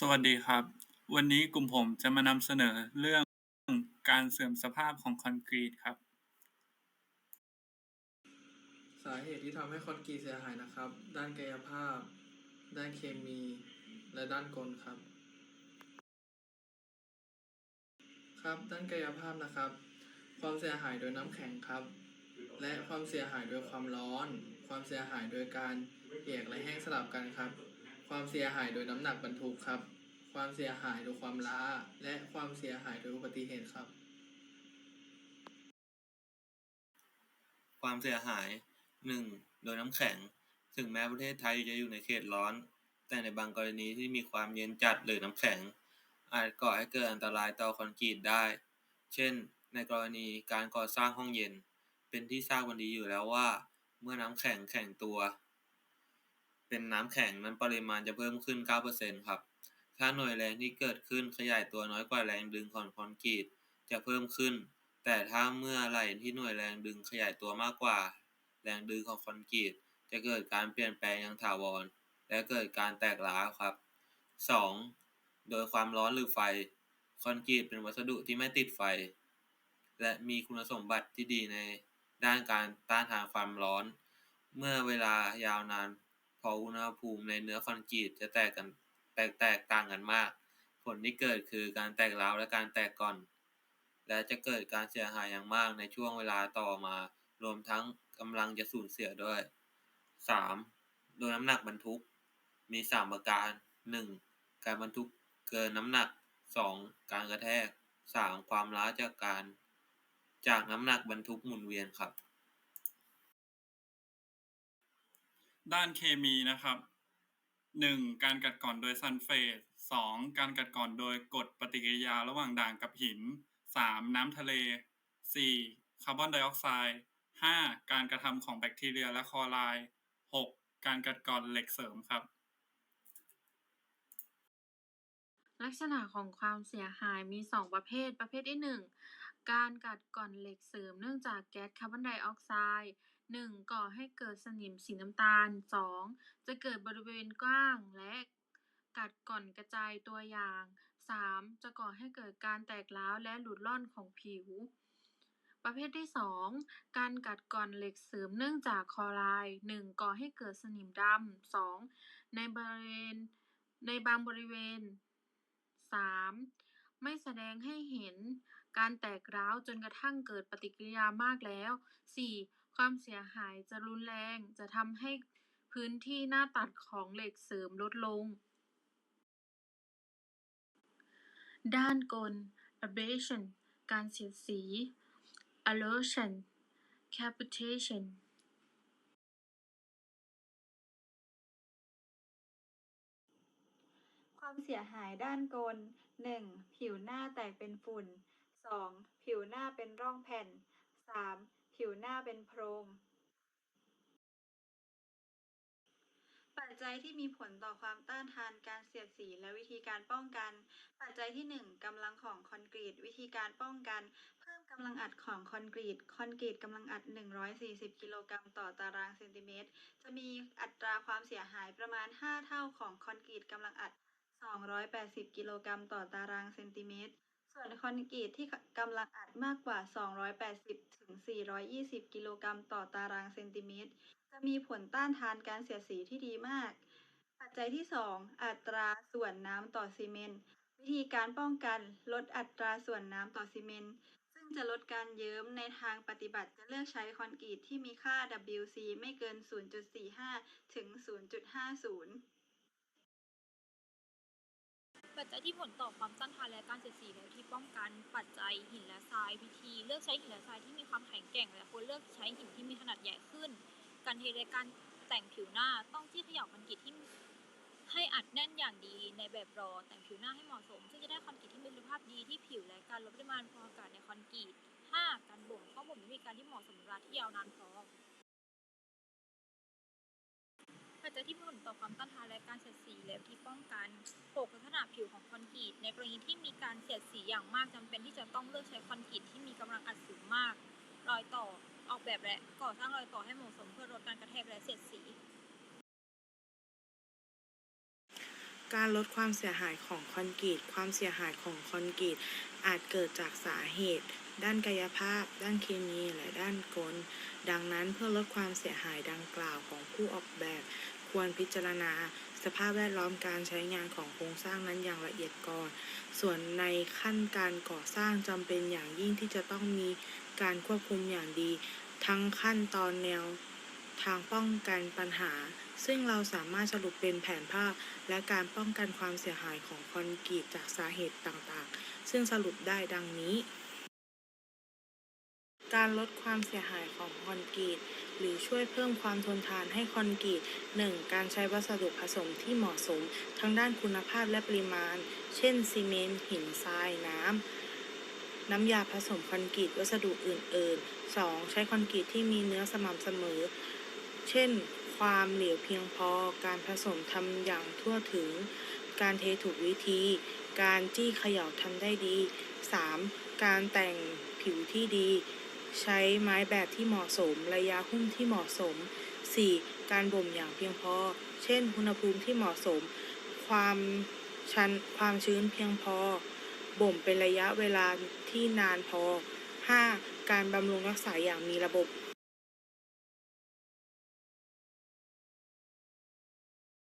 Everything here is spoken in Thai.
สวัสดีครับ วันนี้กลุ่มผมจะมานำเสนอเรื่องการเสื่อมสภาพของคอนกรีตครับ สาเหตุที่ทำให้คอนกรีตเสียหายนะครับ ด้านกายภาพ ด้านเคมี และด้านกลครับ ครับด้านกายภาพนะครับ ความเสียหายโดยน้ำแข็งครับ และความเสียหายโดยความร้อน ความเสียหายโดยการเปียกและแห้งสลับกันครับ ความเสียหายโดยน้ำหนักบรรทุกครับ ความเสียหายโดยความล้า และความเสียหายโดยอุบัติเหตุครับ ความเสียหาย 1. โดยน้ำแข็ง ถึงแม้ประเทศไทยจะอยู่ในเขตร้อน แต่ในบางกรณีที่มีความเย็นจัดหรือน้ำแข็ง อาจก่อให้เกิดอันตรายต่อคอนกรีตได้ เช่น ในกรณีการก่อสร้างห้องเย็น เป็นที่ทราบกันดีอยู่แล้วว่า เมื่อน้ำแข็งแข็งตัว เป็นน้ำแข็งนั้นปริมาณจะเพิ่มขึ้น 9%ครับ ถ้าหน่วยแรงที่เกิดขึ้นขยายตัวน้อยกว่าแรงดึงของคอนกรีตจะเพิ่มขึ้น แต่ถ้าเมื่อไหร่ที่หน่วยแรงดึงขยายตัวมากกว่า แรงดึงของคอนกรีตจะเกิดการเปลี่ยนแปลงอย่างถาวร และเกิดการแตกร้าวครับ 2. โดยความร้อนหรือไฟ คอนกรีตเป็นวัสดุที่ไม่ติดไฟ และมีคุณสมบัติที่ดีในด้านการต้านทานความร้อน เมื่อเวลายาวนาน พออุณหภูมิในเนื้อคอนกรีตจะแตกกันแตกแตกต่างกันมาก ผลที่เกิดคือการแตกร้าวและการแตกก่อน และจะเกิดการเสียหายอย่างมากในช่วงเวลาต่อมา รวมทั้งกำลังจะสูญเสียด้วย 3. โดยน้ำหนักบรรทุก มี 3 ประการ 1. การบรรทุกเกินน้ำหนัก 2. การกระแทก 3. ความล้าจากการ จากน้ำหนักบรรทุกหมุนเวียนครับ ด้านเคมีนะครับ 1. การกัดกร่อนโดยซัลเฟต 2. การกัดกร่อนโดยกดปฏิกิริยาระหว่างด่างกับหิน 3. น้ำทะเล 4. คาร์บอนไดออกไซด์ 5. การกระทำของแบคทีเรียและคอไรด์ 6. การกัดกร่อนเหล็กเสริมครับ ลักษณะของความเสียหายมี 2 ประเภท ประเภทที่ 1 การกัดกร่อนเหล็กเสริมเนื่องจากแก๊สคาร์บอนไดออกไซด์ 1. ก่อให้เกิดสนิมสีน้ำตาล 2. จะเกิดบริเวณกว้างและกัดกร่อนกระจายตัวอย่าง 3. จะก่อให้เกิดการแตกร้าวและหลุดร่อนของผิว ประเภทที่2การกัดกร่อนเหล็กเสริมเนื่องจากคลอไรด์ 1. ก่อให้เกิดสนิมดำ 2. ในบริเวณในบางบริเวณ 3. ไม่แสดงให้เห็นการแตกร้าวจนกระทั่งเกิดปฏิกิริยามากแล้ว 4. ความเสียหายจะรุนแรงจะทำให้พื้นที่หน้าตัดของเหล็กเสริมลดลง ด้านกล abrasion การเสียดสี erosion cavitation ความเสียหายด้านกล 1. ผิวหน้าแตกเป็นฝุ่น 2. ผิวหน้าเป็นร่องแผ่น 3. ผิวหน้าเป็นโพรง ปัจจัยที่มีผลต่อความต้านทานการเสียดสีและวิธีการป้องกัน ปัจจัยที่ 1กำลังของคอนกรีต วิธีการป้องกัน เพิ่มกำลังอัดของคอนกรีต คอนกรีตกำลังอัด 140 กิโลกรัมต่อตารางเซนติเมตร จะมีอัตราความเสียหายประมาณ 5 เท่าของคอนกรีตกำลังอัด 280 กิโลกรัมต่อตารางเซนติเมตร ส่วนคอนกรีตที่กำลังอัดมากกว่า 280 ถึง 420 กิโลกรัมต่อตารางเซนติเมตร จะมีผลต้านทานการเสียดสีที่ดีมาก ปัจจัยที่ 2 อัตราส่วนน้ำต่อซีเมนต์วิธีการป้องกันลดอัตราส่วนน้ำต่อซีเมนต์ซึ่งจะลดการเยิ้มในทางปฏิบัติจะเลือกใช้คอนกรีตที่มีค่า WC ไม่เกิน 0.45 ถึง 0.50 ปัจจัยที่ผลต่อความต้านทานและการเสียดสีและที่ป้องกันปัจจัยหินและทรายวิธี เลือกใช้หินและทรายที่มีความแข็งแกร่ง และควรเลือกใช้หินที่มีขนาดใหญ่ขึ้น การเทและการแต่งผิวหน้าต้องที่ขย่าคอนกรีตที่ให้อัดแน่นอย่างดีในแบบรอ แต่งผิวหน้าให้เหมาะสม ซึ่งจะได้คอนกรีตที่มีคุณภาพดีที่ผิวและการลดปริมาณฟองอากาศในคอนกรีต 5. การบ่มต้อบ่มด้วยการที่เหมาะสมเวลาที่ยาวนานพอ ที่มีผลต่อความต้านทานและการเสียดสีและวิธีป้องกัน 6. ลักษณะผิวของคอนกรีตในกรณีที่มีการเสียดสีอย่างมากจำเป็นที่จะต้องเลือกใช้คอนกรีตที่มีกำลังอัดสูงมาก รอยต่อออกแบบและก่อสร้างรอยต่อให้เหมาะสมเพื่อลดการกระแทกและเสียดสี การลดความเสียหายของคอนกรีต ความเสียหายของคอนกรีตอาจเกิดจากสาเหตุ ด้านกายภาพ ด้านเคมี และด้านกล ดังนั้นเพื่อลดความเสียหายดังกล่าวของผู้ออกแบบ ควรพิจารณาสภาพแวดล้อมการใช้งานของโครงสร้างนั้นอย่างละเอียดก่อน ส่วนในขั้นการก่อสร้างจำเป็นอย่างยิ่งที่จะต้องมีการควบคุมอย่างดี ทั้งขั้นตอนแนวทางป้องกันปัญหา ซึ่งเราสามารถสรุปเป็นแผนภาพ และการป้องกันความเสียหายของคอนกรีตจากสาเหตุต่างๆ ซึ่งสรุปได้ดังนี้ การลดความเสียหายของคอนกรีต หรือช่วยเพิ่มความทนทานให้คอนกรีต 1. การใช้วัสดุผสมที่เหมาะสม ทั้งด้านคุณภาพและปริมาณ เช่นซีเมนต์หินทรายน้ำ น้ำยาผสมคอนกรีตวัสดุอื่น ๆ 2. ใช้คอนกรีตที่มีเนื้อสม่ำเสมอ เช่น ความเหลวเพียงพอ การผสมทำอย่างทั่วถึง การเทถูกวิธี การจี้เขย่าทำได้ดี 3. การแต่งผิวที่ดี ใช้ไม้แบบที่เหมาะสม ระยะหุ้มที่เหมาะสม 4. การบ่มอย่างเพียงพอ เช่น อุณหภูมิที่เหมาะสม ความชันความชื้นเพียงพอ บ่มเป็นระยะเวลาที่นานพอ 5. การบำรุงรักษาอย่างมีระบบ